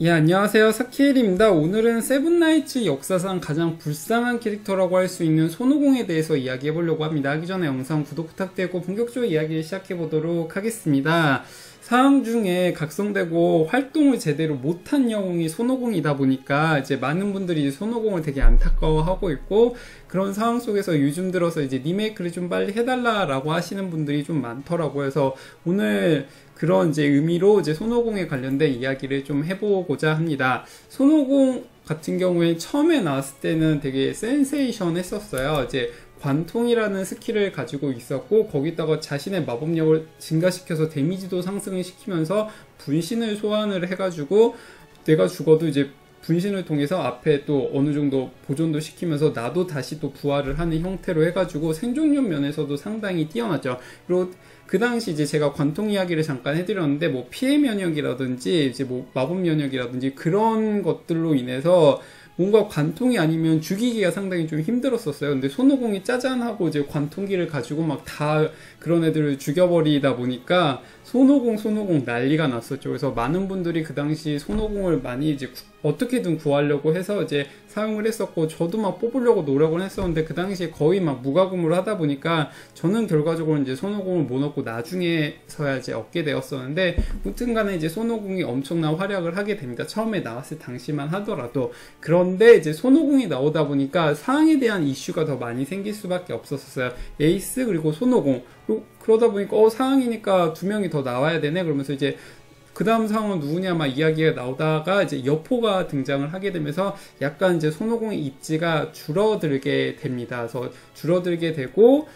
예, 안녕하세요. 사키엘입니다. 오늘은 세븐나이츠 역사상 가장 불쌍한 캐릭터라고 할 수 있는 손오공에 대해서 이야기해 보려고 합니다. 하기 전에 영상 구독 부탁드리고 본격적으로 이야기를 시작해 보도록 하겠습니다. 사항 중에 각성되고 활동을 제대로 못한 영웅이 손오공이다 보니까 이제 많은 분들이 손오공을 되게 안타까워하고 있고 그런 상황 속에서 요즘 들어서 이제 리메이크를 좀 빨리 해달라라고 하시는 분들이 좀 많더라고요. 그래서 오늘 그런 이제 의미로 이제 손오공에 관련된 이야기를 좀 해보고자 합니다. 손오공 같은 경우에 처음에 나왔을 때는 되게 센세이션 했었어요. 이제 관통이라는 스킬을 가지고 있었고 거기다가 자신의 마법력을 증가시켜서 데미지도 상승을 시키면서 분신을 소환을 해가지고 내가 죽어도 이제 분신을 통해서 앞에 또 어느 정도 보존도 시키면서 나도 다시 또 부활을 하는 형태로 해가지고 생존력 면에서도 상당히 뛰어나죠. 그리고 그 당시 이제 제가 관통 이야기를 잠깐 해드렸는데 뭐 피해 면역이라든지 이제 뭐 마법 면역이라든지 그런 것들로 인해서 뭔가 관통이 아니면 죽이기가 상당히 좀 힘들었었어요. 근데 손오공이 짜잔하고 이제 관통기를 가지고 막 다 그런 애들을 죽여버리다 보니까 손오공 손오공 난리가 났었죠. 그래서 많은 분들이 그 당시 손오공을 많이 이제 어떻게든 구하려고 해서 이제 사용을 했었고 저도 막 뽑으려고 노력을 했었는데 그 당시에 거의 막 무과금으로 하다 보니까 저는 결과적으로 이제 손오공을 못 얻고 나중에서야 이제 얻게 되었었는데 무튼간에 이제 손오공이 엄청난 활약을 하게 됩니다. 처음에 나왔을 당시만 하더라도 그런데 이제 손오공이 나오다 보니까 상황에 대한 이슈가 더 많이 생길 수밖에 없었어요. 에이스 그리고 손오공 그러다 보니까 어 상황이니까 두 명이 더 나와야 되네 그러면서 이제 그 다음 상황은 누구냐 막 이야기가 나오다가 이제 여포가 등장을 하게 되면서 약간 이제 손오공의 입지가 줄어들게 됩니다. 그래서 줄어들게 되고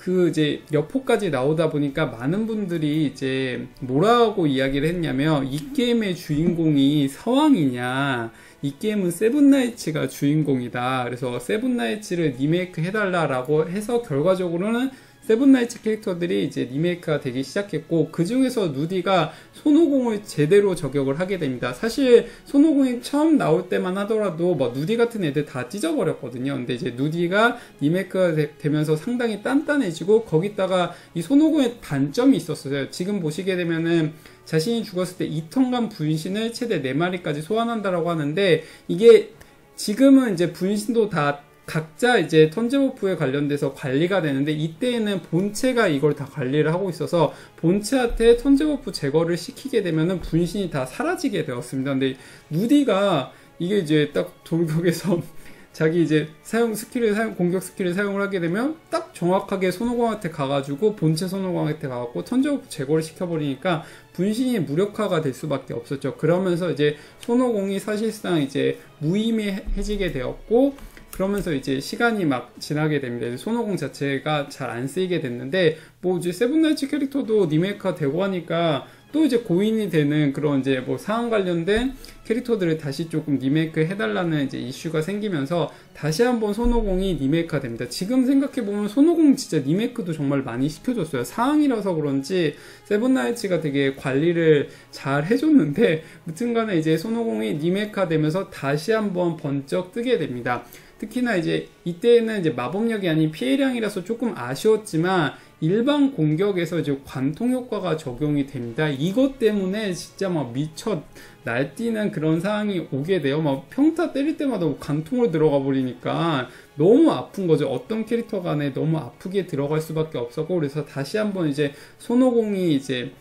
그 이제 여포까지 나오다 보니까 많은 분들이 이제 뭐라고 이야기를 했냐면 이 게임의 주인공이 서왕이냐 이 게임은 세븐나이츠가 주인공이다 그래서 세븐나이츠를 리메이크 해달라라고 해서 결과적으로는 세븐나이츠 캐릭터들이 이제 리메이크가 되기 시작했고 그 중에서 누디가 손오공을 제대로 저격을 하게 됩니다. 사실 손오공이 처음 나올 때만 하더라도 뭐 누디 같은 애들 다 찢어버렸거든요. 근데 이제 누디가 리메이크가 되, 면서 상당히 단단해지고 거기다가 이 손오공의 단점이 있었어요. 지금 보시게 되면은 자신이 죽었을 때 2턴간 분신을 최대 4마리까지 소환한다라고 하는데 이게 지금은 이제 분신도 다 각자 이제 턴제버프에 관련돼서 관리가 되는데 이때에는 본체가 이걸 다 관리를 하고 있어서 본체한테 턴제버프 제거를 시키게 되면은 분신이 다 사라지게 되었습니다. 근데 누디가 이게 이제 딱 돌격에서 자기 이제 사용 스킬을 사용 공격 스킬을 사용을 하게 되면 딱 정확하게 손오공한테 가가지고 본체 손오공한테 가갖고 턴제버프 제거를 시켜버리니까 분신이 무력화가 될 수밖에 없었죠. 그러면서 이제 손오공이 사실상 이제 무의미해지게 되었고 그러면서 이제 시간이 막 지나게 됩니다. 손오공 자체가 잘 안 쓰이게 됐는데 뭐 이제 세븐나이츠 캐릭터도 리메이크가 되고 하니까 또 이제 고인이 되는 그런 이제 뭐 상황 관련된 캐릭터들을 다시 조금 리메이크 해달라는 이제 이슈가 생기면서 다시 한번 손오공이 리메이크가 됩니다. 지금 생각해보면 손오공 진짜 리메이크도 정말 많이 시켜줬어요. 상황이라서 그런지 세븐나이츠가 되게 관리를 잘 해줬는데 무튼간에 이제 손오공이 리메이크가 되면서 다시 한번 번쩍 뜨게 됩니다. 특히나 이제 이때는 이제 마법력이 아닌 피해량이라서 조금 아쉬웠지만 일반 공격에서 이제 관통 효과가 적용이 됩니다. 이것 때문에 진짜 막 미쳐 날뛰는 그런 상황이 오게 돼요. 막 평타 때릴 때마다 관통을 들어가 버리니까 너무 아픈 거죠. 어떤 캐릭터 간에 너무 아프게 들어갈 수밖에 없었고 그래서 다시 한번 이제 손오공이 이제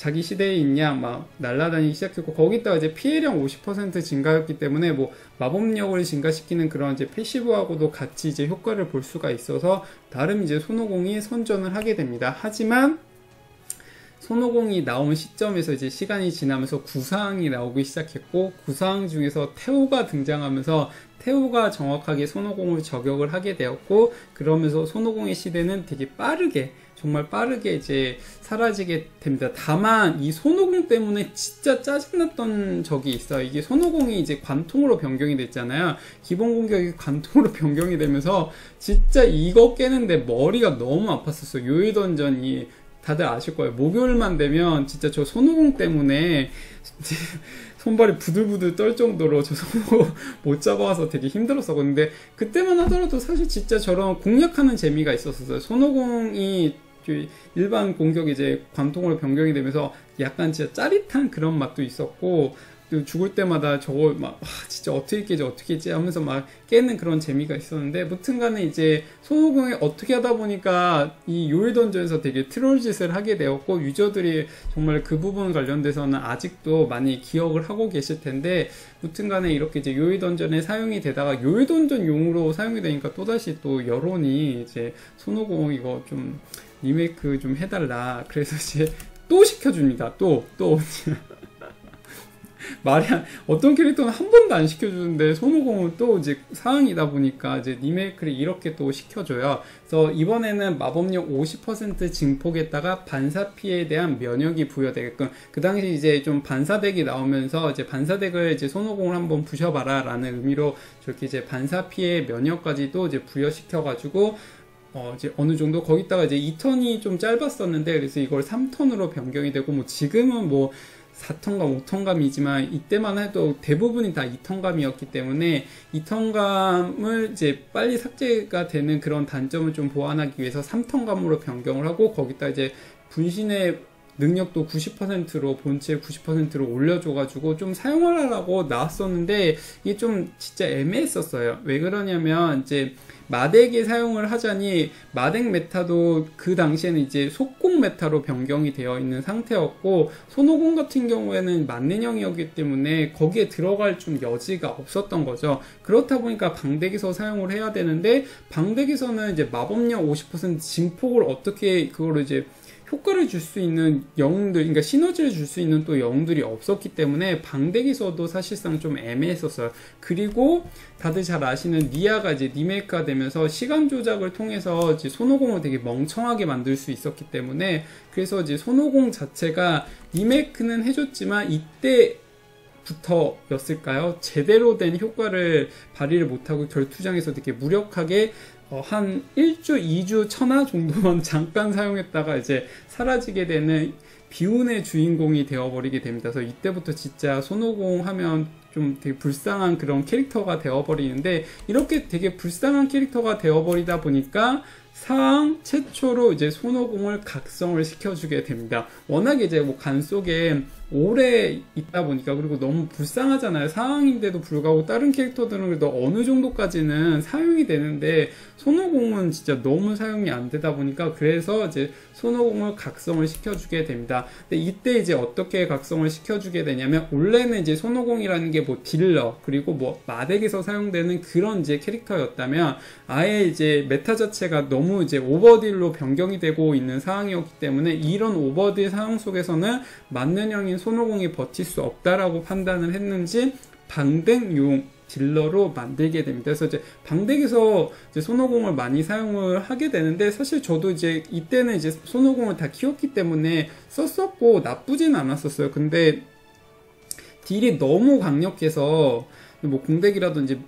자기 시대에 있냐 막 날라다니기 시작했고 거기다가 이제 피해량 50% 증가했기 때문에 뭐 마법력을 증가시키는 그런 이제 패시브하고도 같이 이제 효과를 볼 수가 있어서 나름 이제 손오공이 선전을 하게 됩니다. 하지만 손오공이 나온 시점에서 이제 시간이 지나면서 구상이 나오기 시작했고 구상 중에서 태호가 등장하면서 태호가 정확하게 손오공을 저격을 하게 되었고 그러면서 손오공의 시대는 되게 빠르게 정말 빠르게 이제 사라지게 됩니다. 다만 이 손오공 때문에 진짜 짜증났던 적이 있어요. 이게 손오공이 이제 관통으로 변경이 됐잖아요. 기본 공격이 관통으로 변경이 되면서 진짜 이거 깨는데 머리가 너무 아팠었어요. 요일 던전이 다들 아실 거예요. 목요일만 되면 진짜 저 손오공 때문에 손발이 부들부들 떨 정도로 저 손오공 못 잡아와서 되게 힘들었어. 근데 그때만 하더라도 사실 진짜 저런 공략하는 재미가 있었어요. 손오공이 그 일반 공격이 이제 관통으로 변경이 되면서 약간 진짜 짜릿한 그런 맛도 있었고 죽을 때마다 저거 막 아, 진짜 어떻게 깨지 어떻게 깨지 하면서 막 깨는 그런 재미가 있었는데 무튼간에 이제 손오공이 어떻게 하다 보니까 이 요일 던전에서 되게 트롤 짓을 하게 되었고 유저들이 정말 그 부분 관련돼서는 아직도 많이 기억을 하고 계실 텐데 무튼간에 이렇게 이제 요일 던전에 사용이 되다가 요일 던전 용으로 사용이 되니까 또 다시 또 여론이 이제 손오공 이거 좀 리메이크 좀 해달라. 그래서 이제 또 시켜줍니다. 또또. 말이 안, 어떤 캐릭터는 한 번도 안 시켜주는데 손오공은 또 이제 사항이다 보니까 이제 리메이크를 이렇게 또 시켜줘요. 그래서 이번에는 마법력 50% 증폭에다가 반사 피해에 대한 면역이 부여되게끔 그 당시 이제 좀 반사덱이 나오면서 이제 반사덱을 이제 손오공을 한번 부셔봐라라는 의미로 저렇게 이제 반사 피해 면역까지도 이제 부여시켜가지고 어, 이제 어느 정도 거기다가 이제 2턴이 좀 짧았었는데 그래서 이걸 3턴으로 변경이 되고 뭐 지금은 뭐 4턴감, 5턴감이지만 이때만 해도 대부분이 다 2턴감이었기 때문에 2턴감을 이제 빨리 삭제가 되는 그런 단점을 좀 보완하기 위해서 3턴감으로 변경을 하고 거기다 이제 분신의 능력도 90%로 본체 90%로 올려줘가지고 좀 사용하라고 나왔었는데 이게 좀 진짜 애매했었어요. 왜 그러냐면 이제 마덱에 사용을 하자니 마덱 메타도 그 당시에는 이제 속공 메타로 변경이 되어 있는 상태였고 손오공 같은 경우에는 만능형이었기 때문에 거기에 들어갈 좀 여지가 없었던 거죠. 그렇다 보니까 방덱에서 사용을 해야 되는데 방덱에서는 이제 마법력 50% 증폭을 어떻게 그거를 이제 효과를 줄 수 있는 영웅들, 그러니까 시너지를 줄 수 있는 또 영웅들이 없었기 때문에 방대기서도 사실상 좀 애매했었어요. 그리고 다들 잘 아시는 니아가 이제 리메이크가 되면서 시간 조작을 통해서 이제 손오공을 되게 멍청하게 만들 수 있었기 때문에 그래서 이제 손오공 자체가 리메이크는 해줬지만 이때 부터였을까요? 제대로 된 효과를 발휘를 못하고 결투장에서 되게 무력하게 어, 한 1주, 2주 천하 정도만 잠깐 사용했다가 이제 사라지게 되는 비운의 주인공이 되어버리게 됩니다. 그래서 이때부터 진짜 손오공 하면 좀 되게 불쌍한 그런 캐릭터가 되어버리는데 이렇게 되게 불쌍한 캐릭터가 되어버리다 보니까 상황 최초로 이제 손오공을 각성을 시켜주게 됩니다. 워낙에 이제 뭐 간 속에 오래 있다 보니까 그리고 너무 불쌍하잖아요. 상황인데도 불구하고 다른 캐릭터들은 그래도 어느 정도까지는 사용이 되는데 손오공은 진짜 너무 사용이 안 되다 보니까 그래서 이제 손오공을 각성을 시켜주게 됩니다. 근데 이때 이제 어떻게 각성을 시켜주게 되냐면 원래는 이제 손오공이라는 게 뭐 딜러 그리고 뭐 마덱에서 사용되는 그런 이제 캐릭터였다면 아예 이제 메타 자체가 너무 이제 오버딜로 변경이 되고 있는 상황이었기 때문에 이런 오버딜 상황 속에서는 맞는형인 손오공이 버틸 수 없다라고 판단을 했는지 방댕용 딜러로 만들게 됩니다. 그래서 이제 방덱에서 이제 손오공을 많이 사용을 하게 되는데 사실 저도 이제 이때는 이제 손오공을 다 키웠기 때문에 썼었고 나쁘진 않았었어요. 근데 딜이 너무 강력해서 뭐 공덱이라든지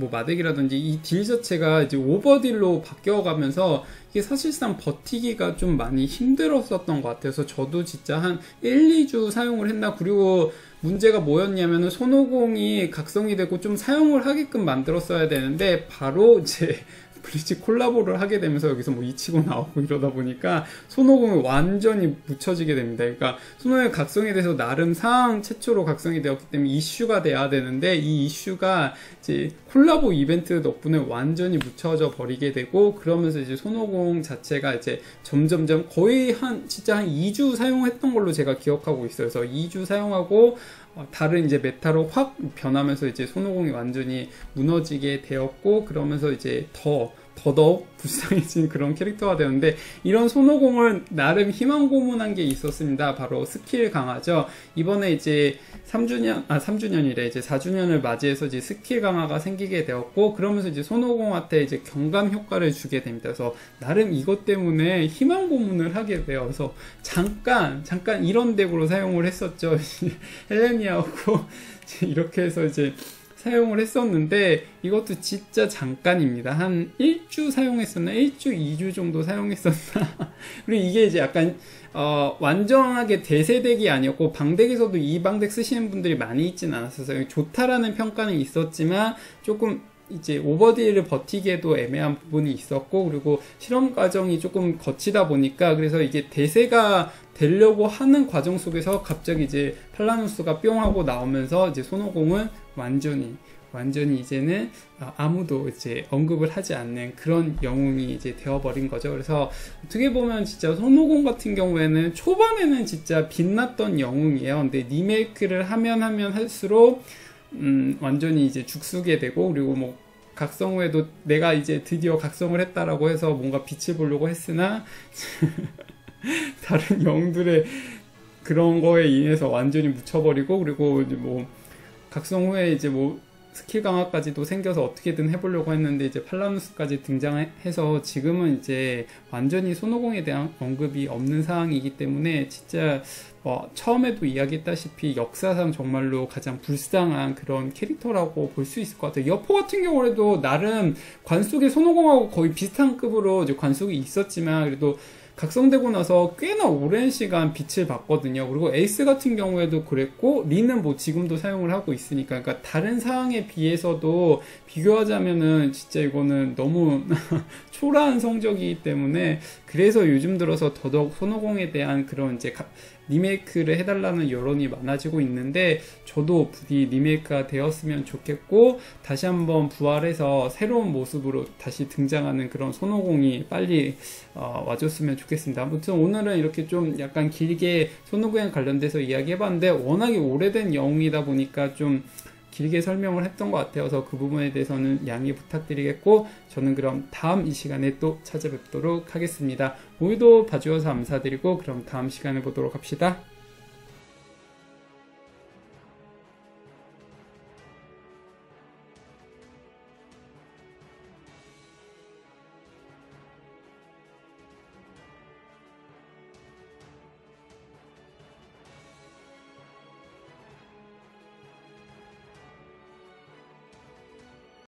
뭐 마덱이라든지 이 딜 자체가 이제 오버딜로 바뀌어가면서 이게 사실상 버티기가 좀 많이 힘들었었던 것 같아서 저도 진짜 한 1, 2주 사용을 했나 그리고 문제가 뭐였냐면은 손오공이 각성이 되고 좀 사용을 하게끔 만들었어야 되는데 바로 이제 브리지 콜라보를 하게 되면서 여기서 뭐 이치고 나오고 이러다 보니까 손오공이 완전히 묻혀지게 됩니다. 그러니까 손오공의 각성에 대해서 나름 상황 최초로 각성이 되었기 때문에 이슈가 돼야 되는데 이 이슈가 이제 콜라보 이벤트 덕분에 완전히 묻혀져 버리게 되고 그러면서 이제 손오공 자체가 이제 점점점 거의 한 진짜 한 2주 사용했던 걸로 제가 기억하고 있어요. 그래서 2주 사용하고 어, 다른 이제 메타로 확 변하면서 이제 손오공이 완전히 무너지게 되었고 그러면서 이제 더 더더욱 불쌍해진 그런 캐릭터가 되는데 이런 손오공을 나름 희망 고문한 게 있었습니다. 바로 스킬 강화죠. 이번에 이제 3주년 아 3주년이래 이제 4주년을 맞이해서 이제 스킬 강화가 생기게 되었고 그러면서 이제 손오공한테 이제 경감 효과를 주게 됩니다. 그래서 나름 이것 때문에 희망 고문을 하게 되어서 잠깐 잠깐 이런 덱으로 사용을 했었죠. 헬레니아하고 이렇게 해서 이제 사용을 했었는데 이것도 진짜 잠깐입니다. 한 1주 사용했었나? 1주, 2주 정도 사용했었나? 그리고 이게 이제 약간 어, 완전하게 대세덱이 아니었고 방덱에서도 이 방덱 쓰시는 분들이 많이 있진 않았어요. 좋다라는 평가는 있었지만 조금 이제 오버딜을 버티기에도 애매한 부분이 있었고 그리고 실험 과정이 조금 거치다 보니까 그래서 이게 대세가 되려고 하는 과정 속에서 갑자기 이제 팔라누스가 뿅 하고 나오면서 이제 손오공은 완전히 완전히 이제는 아, 아무도 이제 언급을 하지 않는 그런 영웅이 이제 되어버린 거죠. 그래서 어떻게 보면 진짜 손오공 같은 경우에는 초반에는 진짜 빛났던 영웅이에요. 근데 리메이크를 하면 하면 할수록 음, 완전히 이제 죽쓰게 되고 그리고 뭐 각성후에도 내가 이제 드디어 각성을 했다라고 해서 뭔가 빛을 보려고 했으나 다른 영웅들의 그런 거에 인해서 완전히 묻혀버리고 그리고 뭐 각성 후에 이제 뭐 스킬 강화까지도 생겨서 어떻게든 해보려고 했는데 이제 팔라누스까지 등장해서 지금은 이제 완전히 손오공에 대한 언급이 없는 상황이기 때문에 진짜 어, 처음에도 이야기했다시피 역사상 정말로 가장 불쌍한 그런 캐릭터라고 볼 수 있을 것 같아요. 여포 같은 경우에도 나름 관 속에 손오공하고 거의 비슷한 급으로 이제 관 속에 있었지만 그래도 각성되고 나서 꽤나 오랜 시간 빛을 봤거든요. 그리고 에이스 같은 경우에도 그랬고 리는 뭐 지금도 사용을 하고 있으니까 그러니까 다른 사항에 비해서도 비교하자면은 진짜 이거는 너무 초라한 성적이기 때문에 그래서 요즘 들어서 더더욱 손오공에 대한 그런 이제 리메이크를 해달라는 여론이 많아지고 있는데 저도 부디 리메이크가 되었으면 좋겠고 다시 한번 부활해서 새로운 모습으로 다시 등장하는 그런 손오공이 빨리 어, 와줬으면 좋겠습니다. 아무튼 오늘은 이렇게 좀 약간 길게 손오공에 관련돼서 이야기해봤는데 워낙에 오래된 영웅이다 보니까 좀 길게 설명을 했던 것 같아서 그 부분에 대해서는 양해 부탁드리겠고 저는 그럼 다음 이 시간에 또 찾아뵙도록 하겠습니다. 오늘도 봐주셔서 감사드리고 그럼 다음 시간에 보도록 합시다.